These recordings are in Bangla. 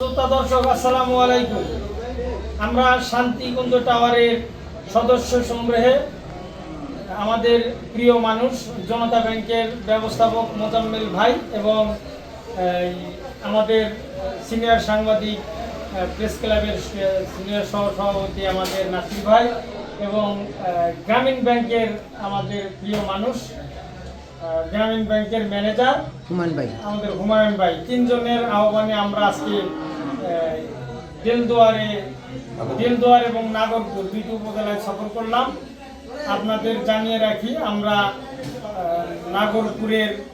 দর্শক আসসালামু আলাইকুম। আমরা শান্তিকুঞ্জ টাওয়ারের সদস্য সংগ্রহে আমাদের প্রিয় মানুষ জনতা ব্যাংকের ব্যবস্থাপক মোজাম্মেল ভাই এবং আমাদের সিনিয়র সাংবাদিক প্রেস ক্লাবের সিনিয়র সহ সভাপতি আমাদের নাসির ভাই এবং গ্রামীণ ব্যাংকের আমাদের প্রিয় মানুষ গ্রামীণ ব্যাংকের ম্যানেজার হুমায়ুন ভাই। আমাদের হুমায়ুন ভাই। তিনজনের আহ্বানে আমরা আজকে দিলদুয়ারে, দিলদুয়ার এবং নাগরপুর দুইটি উপজেলায় সফর করলাম। আপনাদের জানিয়ে রাখি, আমরা নাগরপুরের,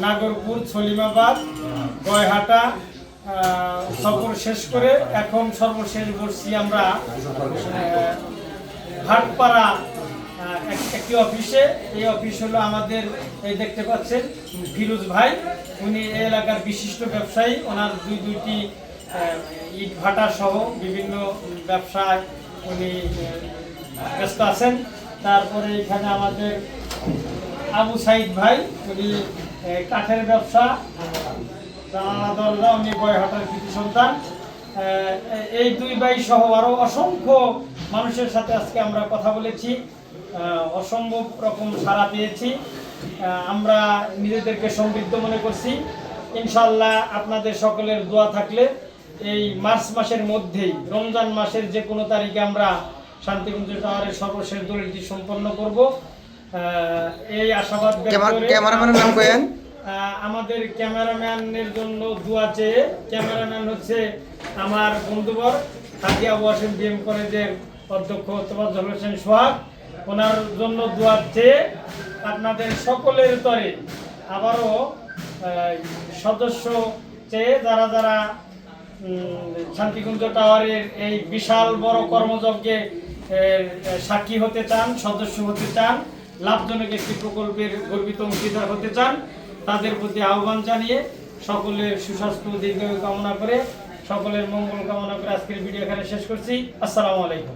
নাগরপুর, ছলিমাবাদ, গয়হাটা সফর শেষ করে এখন সর্বশেষ বসছি আমরা এক- একটি অফিসে। এই অফিস হলো আমাদের, এই দেখতে পাচ্ছেন, ফিরোজ ভাই। উনি এলাকার বিশিষ্ট ব্যবসায়ী। ওনার দুই দুইটি ইট ভাটা সহ বিভিন্ন ব্যবসায় উনি ব্যস্ত আছেন। তারপরে এখানে আমাদের আবু সাইদ ভাই, উনি কাঠের ব্যবসা, জানালা, দরজা, উনি বয়হাটার কৃতি সন্তান। এই দুই ভাই সহ আরও অসংখ্য মানুষের সাথে আজকে আমরা কথা বলেছি। অসম্ভব রকম সাড়া পেয়েছি। আমরা নিজেদেরকে সমৃদ্ধ মনে করছি। ইনশাল্লাহ আপনাদের সকলের দোয়া থাকলে এই মার্চ মাসের মধ্যেই রমজান মাসের যে কোনো তারিখে আমরা শান্তিকুঞ্জ টাওয়ারের সর্বশেষ দলিলটি সম্পন্ন করব। এই আশাবাদ ক্যামেরাম্যানের নাম আমাদের ক্যামেরাম্যানের জন্য দোয়া চেয়ে ক্যামেরাম্যান হচ্ছে আমার বন্ধুবর হাতিয়া ওয়াসিম বিএম কলেজের অধ্যক্ষ তোবাজল হোসেন সোহাগ। ওনার জন্য দোয়া চেয়ে আপনাদের সকলের তরে আবারও সদস্য চেয়ে যারা যারা শান্তিকুঞ্জ টাওয়ারের এই বিশাল বড় কর্মযজ্ঞে সাক্ষী হতে চান, সদস্য হতে চান, লাভজনক একটি প্রকল্পের গর্বিত অংশীদার হতে চান, তাদের প্রতি আহ্বান জানিয়ে সকলের সুস্বাস্থ্য দীর্ঘ কামনা করে, সকলের মঙ্গল কামনা করে আজকের ভিডিও এখানে শেষ করছি। আসসালামু আলাইকুম।